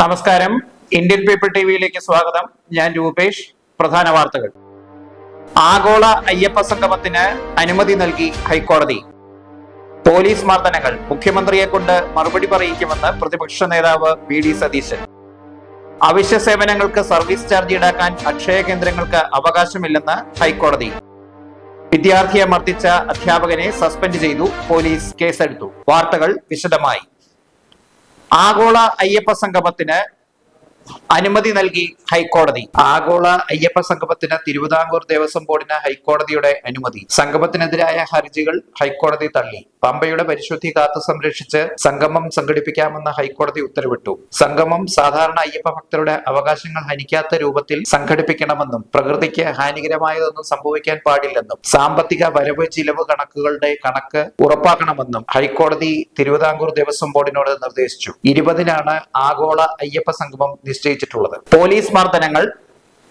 നമസ്കാരം. Indian people T വിയിലേക്ക് സ്വാഗതം. ഞാൻ രൂപേഷ്. പ്രധാന വാർത്തകൾ. ആഗോള അയ്യപ്പ സംഗമത്തിന് അനുമതി നൽകി ഹൈക്കോടതി. പോലീസ് മർദ്ദനങ്ങൾ. മുഖ്യമന്ത്രിയെ കൊണ്ട് മറുപടി പറയിക്കുമെന്ന് പ്രതിപക്ഷ നേതാവ് വി ഡി സതീശൻ. അവശ്യ സേവനങ്ങൾക്ക് സർവീസ് ചാർജ് ഈടാക്കാൻ അക്ഷയ കേന്ദ്രങ്ങൾക്ക് അവകാശമില്ലെന്ന് ഹൈക്കോടതി. വിദ്യാർത്ഥിയെ മർദ്ദിച്ച അധ്യാപകനെ സസ്പെൻഡ് ചെയ്തു പോലീസ് കേസെടുത്തു. വാർത്തകൾ വിശദമായി. ആഗോള അയ്യപ്പ സംഗമത്തിന് അനുമതി നൽകി ഹൈക്കോടതി. ആഗോള അയ്യപ്പ സംഗമത്തിന് തിരുവിതാംകൂർ ദേവസ്വം ബോർഡിന് ഹൈക്കോടതിയുടെ അനുമതി. സംഗമത്തിനെതിരായ ഹർജികൾ ഹൈക്കോടതി തള്ളി. പമ്പയുടെ പരിശുദ്ധി കാത്തു സംരക്ഷിച്ച് സംഗമം സംഘടിപ്പിക്കാമെന്ന് ഹൈക്കോടതി ഉത്തരവിട്ടു. സംഗമം സാധാരണ അയ്യപ്പ ഭക്തരുടെ അവകാശങ്ങൾ ഹനിക്കാത്ത രൂപത്തിൽ സംഘടിപ്പിക്കണമെന്നും പ്രകൃതിക്ക് ഹാനികരമായതൊന്നും സംഭവിക്കാൻ പാടില്ലെന്നും സാമ്പത്തിക വരവ് ചിലവ് കണക്കുകളുടെ കണക്ക് ഉറപ്പാക്കണമെന്നും ഹൈക്കോടതി തിരുവിതാംകൂർ ദേവസ്വം ബോർഡിനോട് നിർദ്ദേശിച്ചു. ഇരുപതിനാണ് ആഗോള അയ്യപ്പ സംഗമം നിശ്ചയിച്ചിട്ടുള്ളത്. പോലീസ് മർദ്ദനങ്ങൾ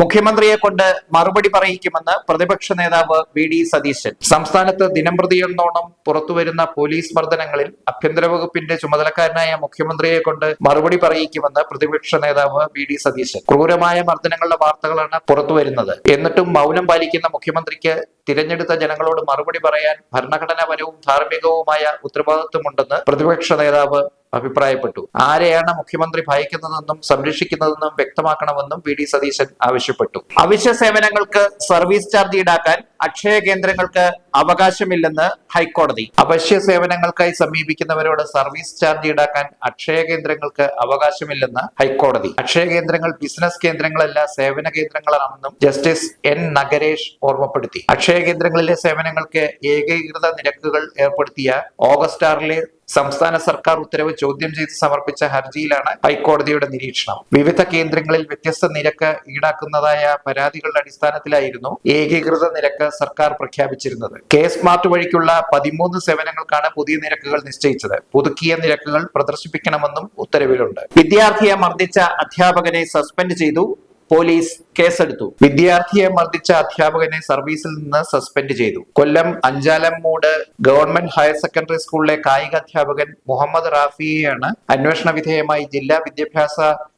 മുഖ്യമന്ത്രിയെ കൊണ്ട് മറുപടി പറയിക്കുമെന്ന് പ്രതിപക്ഷ നേതാവ് വി ഡി സതീശൻ. സംസ്ഥാനത്ത് ദിനംപ്രതിയെന്നോണം പുറത്തുവരുന്ന പോലീസ് മർദ്ദനങ്ങളിൽ ആഭ്യന്തര വകുപ്പിന്റെ ചുമതലക്കാരനായ മുഖ്യമന്ത്രിയെ കൊണ്ട് മറുപടി പറയിക്കുമെന്ന് പ്രതിപക്ഷ നേതാവ് വി ഡി സതീശൻ. ക്രൂരമായ മർദ്ദനങ്ങളുടെ വാർത്തകളാണ് പുറത്തുവരുന്നത്. എന്നിട്ടും മൗനം പാലിക്കുന്ന മുഖ്യമന്ത്രിക്ക് തിരഞ്ഞെടുത്ത ജനങ്ങളോട് മറുപടി പറയാൻ ഭരണഘടനാപരവും ധാർമ്മികവുമായ ഉത്തരവാദിത്വമുണ്ടെന്ന് പ്രതിപക്ഷ നേതാവ് അഭിപ്രായപ്പെട്ടു. ആരെയാണ് മുഖ്യമന്ത്രി ഭയക്കുന്നതെന്നും സംരക്ഷിക്കുന്നതെന്നും വ്യക്തമാക്കണമെന്നും വി ഡി സതീശൻ ആവശ്യപ്പെട്ടു. അവശ്യ സേവനങ്ങൾക്ക് സർവീസ് ചാർജ് ഈടാക്കാൻ അക്ഷയ കേന്ദ്രങ്ങൾക്ക് അവകാശമില്ലെന്ന് ഹൈക്കോടതി. അവശ്യ സേവനങ്ങൾക്കായി സമീപിക്കുന്നവരോട് സർവീസ് ചാർജ് ഈടാക്കാൻ അക്ഷയ കേന്ദ്രങ്ങൾക്ക് അവകാശമില്ലെന്ന് ഹൈക്കോടതി. അക്ഷയ കേന്ദ്രങ്ങൾ ബിസിനസ് കേന്ദ്രങ്ങളല്ല സേവന കേന്ദ്രങ്ങളാണെന്നും ജസ്റ്റിസ് എൻ നഗരേഷ് ഓർമ്മപ്പെടുത്തി. അക്ഷയ കേന്ദ്രങ്ങളിലെ സേവനങ്ങൾക്ക് ഏകീകൃത നിരക്കുകൾ ഏർപ്പെടുത്തിയ ഓഗസ്റ്റ് ആറിലെ സംസ്ഥാന സർക്കാർ ഉത്തരവ് ചോദ്യം ചെയ്ത് സമർപ്പിച്ച ഹർജിയിലാണ് ഹൈക്കോടതിയുടെ നിരീക്ഷണം. വിവിധ കേന്ദ്രങ്ങളിൽ വ്യത്യസ്ത നിരക്ക് ഈടാക്കുന്നതായ പരാതികളുടെ അടിസ്ഥാനത്തിലായിരുന്നു ഏകീകൃത നിരക്ക് സർക്കാർ പ്രഖ്യാപിച്ചിരുന്നത്. കെ സ്മാർട്ട് വഴിക്കുള്ള പതിമൂന്ന് സേവനങ്ങൾക്കാണ് പുതിയ നിരക്കുകൾ നിശ്ചയിച്ചത്. പുതുക്കിയ നിരക്കുകൾ പ്രദർശിപ്പിക്കണമെന്നും ഉത്തരവിലുണ്ട്. വിദ്യാർത്ഥിയെ മർദ്ദിച്ച അധ്യാപകനെ സസ്പെൻഡ് ചെയ്തു പോലീസ് കേസെടുത്തു. വിദ്യാർത്ഥിയെ മർദ്ദിച്ച അധ്യാപകനെ സർവീസിൽ നിന്ന് സസ്പെൻഡ് ചെയ്തു. Kollam Anchalummoodu government higher secondary സ്കൂളിലെ കായിക അധ്യാപകൻ മുഹമ്മദ് റാഫിയെയാണ് അന്വേഷണ വിധേയമായി ജില്ലാ വിദ്യാഭ്യാസ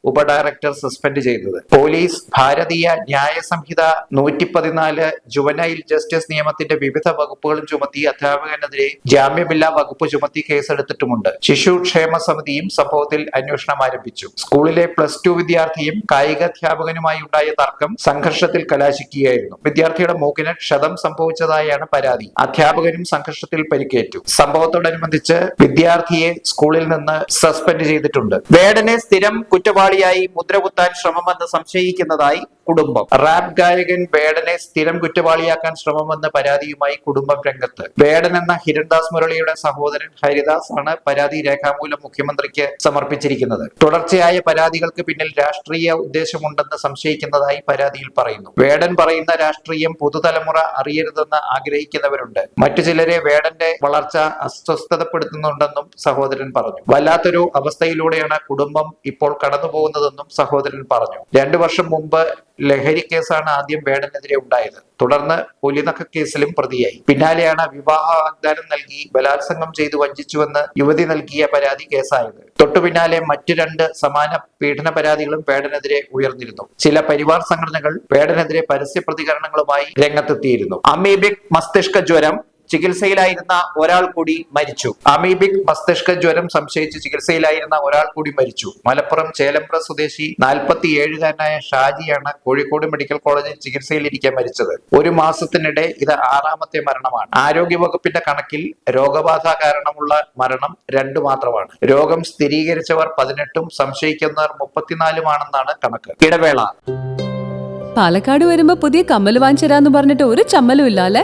ഉപഡയറക്ടർ സസ്പെൻഡ് ചെയ്തത്. പോലീസ് ഭാരതീയ ന്യായ സംഹിത നൂറ്റി പതിനാല് ജുവനൈൽ ജസ്റ്റിസ് നിയമത്തിന്റെ വിവിധ വകുപ്പുകളും ചുമത്തി അധ്യാപകനെതിരെ ജാമ്യമില്ലാ വകുപ്പ് ചുമത്തി കേസെടുത്തിട്ടുമുണ്ട്. ശിശു ക്ഷേമ സമിതിയും സംഭവത്തിൽ അന്വേഷണം ആരംഭിച്ചു. സ്കൂളിലെ പ്ലസ് ടു വിദ്യാർത്ഥിയും കായിക അധ്യാപകനുമായി ഉണ്ടായ തർക്കം സംഘർഷത്തിൽ കലാശിക്കുകയായിരുന്നു. വിദ്യാർത്ഥിയുടെ മൂക്കിന് ക്ഷതം സംഭവിച്ചതായാണ് പരാതി. അധ്യാപകനും സംഘർഷത്തിൽ പരിക്കേറ്റു. സംഭവത്തോടനുബന്ധിച്ച് വിദ്യാർത്ഥിയെ സ്കൂളിൽ നിന്ന് സസ്പെൻഡ് ചെയ്തിട്ടുണ്ട്. വേടനെ സ്ഥിരം കുറ്റവാളിയായി മുദ്രകുത്താൻ ശ്രമമെന്ന് സംശയിക്കുന്നതായി കുടുംബം. റാപ്പ് ഗായകൻ വേടനെ സ്ഥിരം കുറ്റവാളിയാക്കാൻ ശ്രമമെന്ന പരാതിയുമായി കുടുംബം രംഗത്ത്. വേടൻ എന്ന ഹിരൺദാസ് മുരളിയുടെ സഹോദരൻ ഹരിദാസ് ആണ് പരാതി രേഖാമൂലം മുഖ്യമന്ത്രിക്ക് സമർപ്പിച്ചിരിക്കുന്നത്. തുടർച്ചയായ പരാതികൾക്ക് പിന്നിൽ രാഷ്ട്രീയ ഉദ്ദേശമുണ്ടെന്ന് സംശയിക്കുന്നതായി പരാതിയിൽ പറയുന്നു. വേടൻ പറയുന്ന രാഷ്ട്രീയം പുതുതലമുറ അറിയരുതെന്ന് ആഗ്രഹിക്കുന്നവരുണ്ട്. മറ്റു ചിലരെ വേടന്റെ വളർച്ച അസ്വസ്ഥതപ്പെടുത്തുന്നുണ്ടെന്നും സഹോദരൻ പറഞ്ഞു. വല്ലാത്തൊരു അവസ്ഥയിലൂടെയാണ് കുടുംബം ഇപ്പോൾ കടന്നുപോകുന്നതെന്നും സഹോദരൻ പറഞ്ഞു. രണ്ടു വർഷം മുമ്പ് ലഹരി കേസാണ് ആദ്യം വേടനെതിരെ ഉണ്ടായത്. തുടർന്ന് പൊലിനക്ക കേസിലും പ്രതിയായി. പിന്നാലെയാണ് വിവാഹ വാഗ്ദാനം നൽകി ബലാത്സംഗം ചെയ്തു വഞ്ചിച്ചുവെന്ന് യുവതി നൽകിയ പരാതി കേസായത്. തൊട്ടുപിന്നാലെ മറ്റു രണ്ട് സമാന പീഡന പരാതികളും പേടനെതിരെ ഉയർന്നിരുന്നു. ചില പരിവാർ സംഘടനകൾ പേടനെതിരെ പരസ്യ പ്രതികരണങ്ങളുമായി രംഗത്തെത്തിയിരുന്നു. അമീബിക് മസ്തിഷ്ക ജ്വരം ചികിത്സയിലായിരുന്ന ഒരാൾ കൂടി മരിച്ചു. അമീബിക് മസ്തിഷ്ക ജ്വരം സംശയിച്ച് ചികിത്സയിലായിരുന്ന ഒരാൾ കൂടി മരിച്ചു. മലപ്പുറം ചേലമ്പ്ര സ്വദേശി നാൽപ്പത്തി ഏഴുകാരനായ ഷാജിയാണ് കോഴിക്കോട് മെഡിക്കൽ കോളേജിൽ ചികിത്സയിലിരിക്കെ മരിച്ചത്. ഒരു മാസത്തിനിടെ ഇത് ആറാമത്തെ മരണമാണ്. ആരോഗ്യവകുപ്പിന്റെ കണക്കിൽ രോഗബാധ കാരണമുള്ള മരണം രണ്ടു മാത്രമാണ്. രോഗം സ്ഥിരീകരിച്ചവർ പതിനെട്ടും സംശയിക്കുന്നവർ മുപ്പത്തിനാലുമാണെന്നാണ് കണക്ക്. ഇടവേള. പാലക്കാട് വരുമ്പോ പുതിയ കമ്മൽ വാങ്ങിച്ചരാന്ന് പറഞ്ഞിട്ട് ഒരു ചമ്മലും ഇല്ല അല്ലെ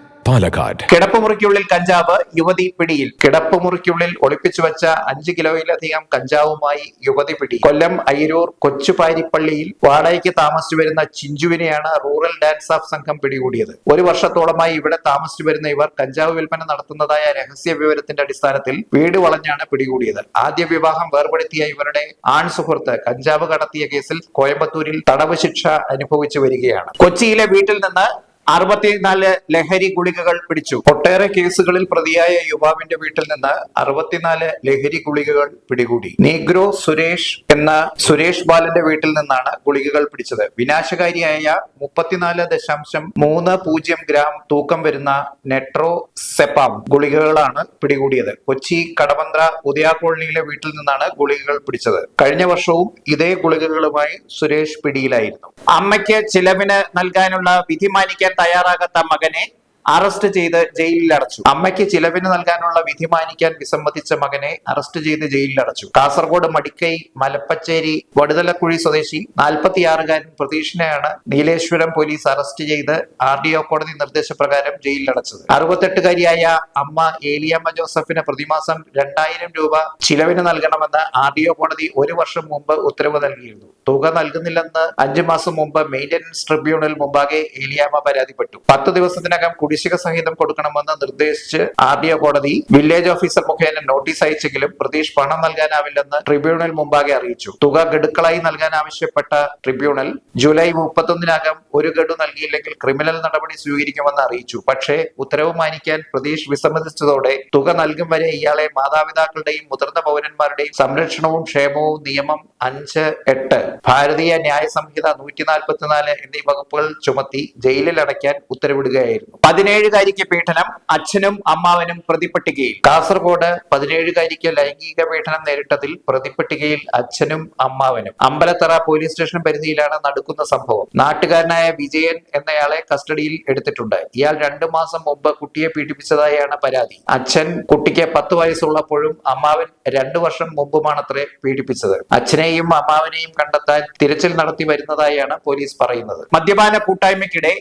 Palakkad. കിടപ്പുമുറിക്കുള്ളിൽ കഞ്ചാവ് യുവതി പിടിയിൽ. കിടപ്പുമുറിക്കുള്ളിൽ ഒളിപ്പിച്ചു വെച്ച അഞ്ച് കിലോയിലധികം കഞ്ചാവുമായി യുവതി പിടി. കൊല്ലം അയിരൂർ കൊച്ചുപാരിപ്പള്ളിയിൽ വാടകയ്ക്ക് താമസിച്ചു വരുന്ന ചിഞ്ചുവിനെയാണ് റൂറൽ ഡാൻസ് ഓഫ് സംഘം പിടികൂടിയത്. ഒരു വർഷത്തോളമായി ഇവിടെ താമസിച്ചു വരുന്ന ഇവർ കഞ്ചാവ് വിൽപ്പന നടത്തുന്നതായ രഹസ്യ വിവരത്തിന്റെ അടിസ്ഥാനത്തിൽ വീട് വളഞ്ഞാണ് പിടികൂടിയത്. ആദ്യ വിവാഹം വേർപെടുത്തിയ ഇവരുടെ ആൺ സുഹൃത്ത് കഞ്ചാവ് കടത്തിയ കേസിൽ കോയമ്പത്തൂരിൽ തടവ് ശിക്ഷ അനുഭവിച്ചു വരികയാണ്. കൊച്ചിയിലെ വീട്ടിൽ നിന്ന് അറുപത്തിനാല് ലഹരി ഗുളികകൾ പിടിച്ചു. ഒട്ടേറെ കേസുകളിൽ പ്രതിയായ യുവാവിന്റെ വീട്ടിൽ നിന്ന് അറുപത്തിനാല് ലഹരി ഗുളികകൾ പിടികൂടി. നീഗ്രോ സുരേഷ് എന്ന സുരേഷ് ബാലന്റെ വീട്ടിൽ നിന്നാണ് ഗുളികകൾ പിടിച്ചത്. വിനാശകാരിയായ മുപ്പത്തിനാല് ദശാംശം മൂന്ന് പൂജ്യം ഗ്രാം തൂക്കം വരുന്ന നെട്രോ സെപ്പാം ഗുളികകളാണ് പിടികൂടിയത്. കൊച്ചി കടവന്ത്ര ഉദയ കോളനിയിലെ വീട്ടിൽ നിന്നാണ് ഗുളികകൾ പിടിച്ചത്. കഴിഞ്ഞ വർഷവും ഇതേ ഗുളികകളുമായി സുരേഷ് പിടിയിലായിരുന്നു. അമ്മയ്ക്ക് ചിലവിന് നൽകാനുള്ള വിധി മാനിക്കാൻ തയ്യാറാകാത്ത മകനെ അറസ്റ്റ് ചെയ്ത് ജയിലിൽ അടച്ചു അമ്മയ്ക്ക് ചിലവിന് നൽകാനുള്ള വിധി മാനിക്കാൻ വിസമ്മതിച്ച മകനെ അറസ്റ്റ് ചെയ്ത് ജയിലിൽ അടച്ചു കാസർഗോഡ് മടിക്കൈ മലപ്പച്ചേരി വടുതലക്കുഴി സ്വദേശി നാൽപ്പത്തിയാറുകാരൻ പ്രതീഷിനെയാണ് നീലേശ്വരം പോലീസ് അറസ്റ്റ് ചെയ്ത് ആർ ഡി ഒ കോടതി നിർദ്ദേശപ്രകാരം ജയിലിൽ അടച്ചത് അറുപത്തെട്ടുകാരിയായ അമ്മ ഏലിയമ്മ ജോസഫിന് പ്രതിമാസം രണ്ടായിരം രൂപ ചിലവിന് നൽകണമെന്ന് ആർ ഡി ഒ കോടതി ഒരു വർഷം മുമ്പ് ഉത്തരവ് നൽകിയിരുന്നു. തുക നൽകുന്നില്ലെന്ന് അഞ്ചു മാസം മുമ്പ് മെയിന്റനൻസ് ട്രിബ്യൂണൽ മുമ്പാകെ ഏലിയാമ്മ പരാതിപ്പെട്ടു. പത്ത് ദിവസത്തിനകം കുടിശ്ശിക സഹിതം കൊടുക്കണമെന്ന് നിർദ്ദേശിച്ച് ആർ ഡി ഒ കോടതി വില്ലേജ് ഓഫീസർ മുഖേന നോട്ടീസ് അയച്ചെങ്കിലും പ്രതീഷ് പണം നൽകാനാവില്ലെന്ന് ട്രിബ്യൂണൽ മുമ്പാകെ അറിയിച്ചു. തുക ഗഡുക്കളായി നൽകാൻ ആവശ്യപ്പെട്ട ട്രിബ്യൂണൽ ജൂലൈ മുപ്പത്തൊന്നിനകം ഒരു ഗഡു നൽകിയില്ലെങ്കിൽ ക്രിമിനൽ നടപടി സ്വീകരിക്കുമെന്ന് അറിയിച്ചു. പക്ഷേ ഉത്തരവ് മാനിക്കാൻ പ്രതീഷ് വിസമ്മതിച്ചതോടെ തുക നൽകും വരെ ഇയാളെ മാതാപിതാക്കളുടെയും മുതിർന്ന പൗരന്മാരുടെയും സംരക്ഷണവും ക്ഷേമവും നിയമം അഞ്ച് എട്ട് ഭാരതീയ ന്യായ സംഹിത നൂറ്റി നാൽപ്പത്തിനാല് എന്നീ വകുപ്പുകൾ ചുമത്തി ജയിലിൽ അടയ്ക്കാൻ ഉത്തരവിടുകയായിരുന്നു. പതിനേഴുകാരിക്ക് പീഡനം അച്ഛനും അമ്മാവനും പ്രതിപ്പട്ടികയിൽ. കാസർഗോഡ് പതിനേഴുകാരിക്ക് ലൈംഗിക പീഡനം നേരിട്ടതിൽ പ്രതിപ്പട്ടികയിൽ അച്ഛനും അമ്മാവനും. അമ്പലത്തറ പോലീസ് സ്റ്റേഷൻ പരിധിയിലാണ് നടക്കുന്ന സംഭവം. നാട്ടുകാരനായ വിജയൻ എന്നയാളെ കസ്റ്റഡിയിൽ എടുത്തിട്ടുണ്ട്. ഇയാൾ രണ്ടു മാസം മുമ്പ് കുട്ടിയെ പീഡിപ്പിച്ചതായാണ് പരാതി. അച്ഛൻ കുട്ടിക്ക് പത്ത് വയസ്സുള്ളപ്പോഴും അമ്മാവൻ രണ്ടു വർഷം മുമ്പുമാണത്രേ പീഡിപ്പിച്ചത്. അച്ഛനെയും അമ്മാവനെയും കണ്ടെത്താൻ തിരച്ചിൽ നടത്തി വരുന്നതായാണ് പോലീസ് പറയുന്നത്. മദ്യപാന കൂട്ടായ്മയ്ക്കിടെ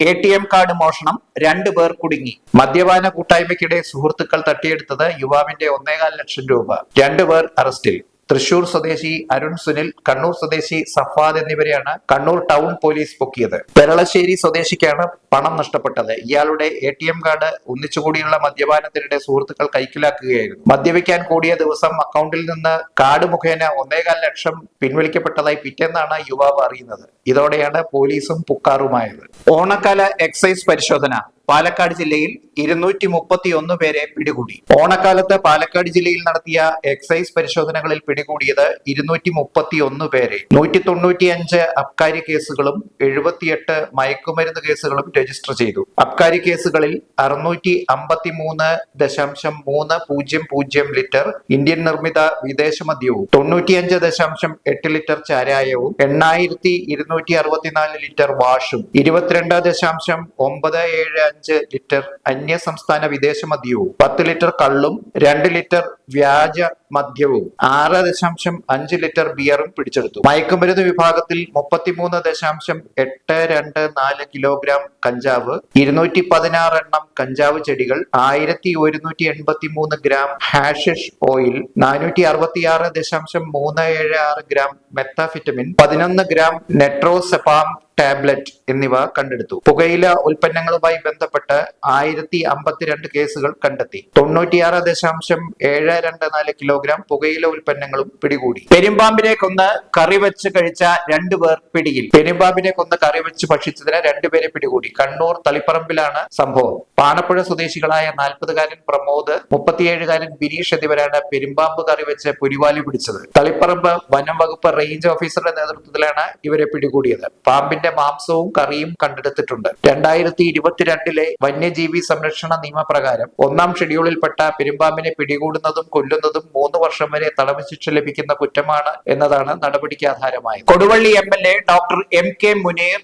എ ടി എം കാർഡ് മോഷണം രണ്ടു പേർ കുടുങ്ങി. മദ്യപാന കൂട്ടായ്മയ്ക്കിടെ സുഹൃത്തുക്കൾ തട്ടിയെടുത്തത് യുവാവിന്റെ ഒന്നേകാൽ ലക്ഷം രൂപ. രണ്ടു പേർ അറസ്റ്റിൽ. തൃശൂർ സ്വദേശി അരുൺ സുനിൽ കണ്ണൂർ സ്വദേശി സഫാദ് എന്നിവരെയാണ് കണ്ണൂർ ടൗൺ പോലീസ് പൊക്കിയത്. പെരളശ്ശേരി സ്വദേശിക്കാണ് പണം നഷ്ടപ്പെട്ടത്. ഇയാളുടെ എ ടി എം കാർഡ് ഒന്നിച്ചുകൂടിയുള്ള മദ്യപാനത്തിനിടെ സുഹൃത്തുക്കൾ കൈക്കലാക്കുകയായിരുന്നു. മദ്യപിക്കാൻ കൂടിയ ദിവസം അക്കൗണ്ടിൽ നിന്ന് കാർഡ് മുഖേന ഒന്നേകാൽ ലക്ഷം പിൻവലിക്കപ്പെട്ടതായി പിറ്റേന്നാണ് യുവാവ് അറിയുന്നത്. ഇതോടെയാണ് പോലീസും പുക്കാറുമായത്. ഓണക്കാല എക്സൈസ് പരിശോധന. പാലക്കാട് ജില്ലയിൽ ഇരുന്നൂറ്റി മുപ്പത്തി ഒന്ന് പേരെ പിടികൂടി. ഓണക്കാലത്ത് പാലക്കാട് ജില്ലയിൽ നടത്തിയ എക്സൈസ് പരിശോധനകളിൽ പിടികൂടിയത് ഇരുന്നൂറ്റി മുപ്പത്തി ഒന്ന് പേരെ. നൂറ്റി തൊണ്ണൂറ്റി അഞ്ച് അബ്കാരി കേസുകളും എഴുപത്തിയെട്ട് മയക്കുമരുന്ന് കേസുകളും രജിസ്റ്റർ ചെയ്തു. അബ്കാരി കേസുകളിൽ അറുന്നൂറ്റി അമ്പത്തി മൂന്ന് ദശാംശം മൂന്ന് പൂജ്യം പൂജ്യം ലിറ്റർ ഇന്ത്യൻ നിർമ്മിത വിദേശ മദ്യവും തൊണ്ണൂറ്റിയഞ്ച് ദശാംശം എട്ട് ലിറ്റർ ചാരായവും എണ്ണായിരത്തി ഇരുന്നൂറ്റി അറുപത്തിനാല് ലിറ്റർ വാഷും ഇരുപത്തിരണ്ട് ദശാംശം ഒമ്പത് ഏഴ് അഞ്ച് ലിറ്റർ അന്യ സംസ്ഥാന വിദേശ മദ്യവും പത്ത് ലിറ്റർ കള്ളും രണ്ട് ലിറ്റർ വ്യാജ മദ്യവും ആറ് ദശാംശം അഞ്ച് ലിറ്റർ ബിയറും പിടിച്ചെടുത്തു. മയക്കുമരുന്ന് വിഭാഗത്തിൽ മുപ്പത്തിമൂന്ന് ദശാംശം എട്ട് രണ്ട് നാല് കിലോഗ്രാം കഞ്ചാവ് ഇരുന്നൂറ്റി പതിനാറ് എണ്ണം കഞ്ചാവ് ചെടികൾ ആയിരത്തി ഒരുന്നൂറ്റി എൺപത്തി മൂന്ന് ഗ്രാം ഹാഷിഷ് ഓയിൽ നാനൂറ്റി അറുപത്തി ആറ് ദശാംശം മൂന്ന് ഏഴ് ആറ് ഗ്രാം മെത്താഫിറ്റമിൻ പതിനൊന്ന് ഗ്രാം നെട്രോസെപ്പാം ടാബ്ലറ്റ് എന്നിവ കണ്ടെടുത്തു. പുകയില ഉൽപ്പന്നങ്ങളുമായി ബന്ധപ്പെട്ട് ആയിരത്തി അമ്പത്തിരണ്ട് കേസുകൾ കണ്ടെത്തി. തൊണ്ണൂറ്റിയാറ് ദശാംശം ഏഴ് രണ്ട് നാല് കിലോഗ്രാം പുകയില ഉൽപ്പന്നങ്ങളും പിടികൂടി. പെരുമ്പാമ്പിനെ കൊന്ന് കറി വെച്ച് കഴിച്ച രണ്ടുപേർ പിടിയിൽ. പെരുമ്പാമ്പിനെ കൊന്ന് കറി വെച്ച് ഭക്ഷിച്ചതിന് രണ്ടുപേരെ പിടികൂടി. കണ്ണൂർ തളിപ്പറമ്പിലാണ് സംഭവം. പാണപ്പുഴ സ്വദേശികളായ നാൽപ്പതുകാരൻ പ്രമോദ് മുപ്പത്തിയേഴുകാരൻ ബിനീഷ് എന്നിവരാണ് പെരുമ്പാമ്പ് കറി വെച്ച് പുലിവാലി പിടിച്ചത്. തളിപ്പറമ്പ് വനം വകുപ്പ് റേഞ്ച് ഓഫീസറുടെ നേതൃത്വത്തിലാണ് ഇവരെ പിടികൂടിയത്. പാമ്പിന്റെ മാംസവും കറിയും കണ്ടെടുത്തിട്ടുണ്ട്. രണ്ടായിരത്തി ഇരുപത്തിരണ്ടിലെ വന്യജീവി സംരക്ഷണ നിയമപ്രകാരം ഒന്നാം ഷെഡ്യൂളിൽപ്പെട്ട പെരുമ്പാമ്പിനെ പിടികൂടുന്നതും കൊല്ലുന്നതും മൂന്ന് വർഷം വരെ തടവ് ശിക്ഷ ലഭിക്കുന്ന കുറ്റമാണ് എന്നതാണ് നടപടിക്ക് ആധാരമായത്. Koduvally A doctor M K Muneer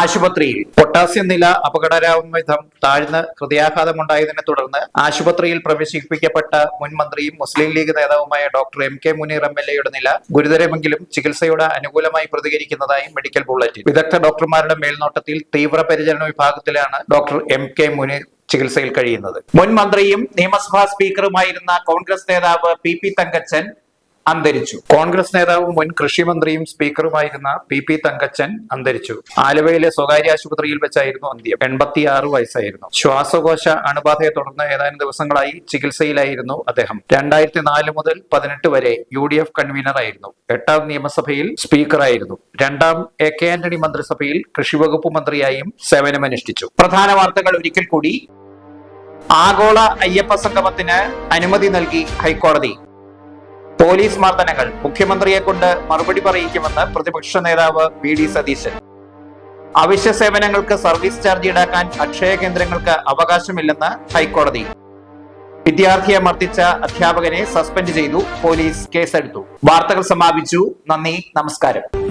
ആശുപത്രിയിൽ പൊട്ടാസ്യം നില അപകടരാവും വിധം താഴ്ന്ന് ഹൃദയാഘാതമുണ്ടായതിനെ തുടർന്ന് ആശുപത്രിയിൽ പ്രവേശിപ്പിക്കപ്പെട്ട മുൻ മന്ത്രിയും മുസ്ലിം ലീഗ് നേതാവുമായ doctor M K Muneer M L എയുടെ നില ഗുരുതരമെങ്കിലും ചികിത്സയോട് അനുകൂലമായി പ്രതികരിക്കുന്നതായി മെഡിക്കൽ ബുള്ളറ്റിൻ. വിദഗ്ധ ഡോക്ടർമാരുടെ മേൽനോട്ടത്തിൽ തീവ്രപരിചരണ വിഭാഗത്തിലാണ് ഡോക്ടർ എം കെ മുനീർ ചികിത്സയിൽ കഴിയുന്നത്. മുൻ മന്ത്രിയും നിയമസഭാ സ്പീക്കറുമായിരുന്ന കോൺഗ്രസ് നേതാവ് പി പി തങ്കച്ചൻ അന്തരിച്ചു. കോൺഗ്രസ് നേതാവും മുൻ കൃഷിമന്ത്രിയും സ്പീക്കറുമായിരുന്ന പി പി തങ്കച്ചൻ അന്തരിച്ചു. ആലുവയിലെ സ്വകാര്യ ആശുപത്രിയിൽ വെച്ചായിരുന്നു അന്ത്യം. എൺപത്തിയാറ് വയസ്സായിരുന്നു. ശ്വാസകോശ അണുബാധയെ തുടർന്ന് ഏതാനും ദിവസങ്ങളായി ചികിത്സയിലായിരുന്നു അദ്ദേഹം. രണ്ടായിരത്തി നാല് മുതൽ പതിനെട്ട് വരെ യു ഡി എഫ് കൺവീനർ ആയിരുന്നു എട്ടാം നിയമസഭയിൽ സ്പീക്കറായിരുന്നു. രണ്ടാം എ കെ ആന്റണി മന്ത്രിസഭയിൽ കൃഷിവകുപ്പ് മന്ത്രിയായും സേവനമനുഷ്ഠിച്ചു. പ്രധാന വാർത്തകൾ ഒരിക്കൽ കൂടി. ആഗോള അയ്യപ്പ സംഗമത്തിന് അനുമതി നൽകി ഹൈക്കോടതി. പോലീസ് മർദ്ദനങ്ങൾ. മുഖ്യമന്ത്രിയെ കൊണ്ട് മറുപടി പറയിക്കുമെന്ന് പ്രതിപക്ഷ നേതാവ് വി ഡി സതീശൻ. അവശ്യ സേവനങ്ങൾക്ക് സർവീസ് ചാർജ് ഈടാക്കാൻ അക്ഷയ കേന്ദ്രങ്ങൾക്ക് അവകാശമില്ലെന്ന് ഹൈക്കോടതി. വിദ്യാർത്ഥിയെ മർദ്ദിച്ച അധ്യാപകനെ സസ്പെൻഡ് ചെയ്തു പോലീസ് കേസെടുത്തു. വാർത്തകൾ സമാപിച്ചു. നന്ദി. നമസ്കാരം.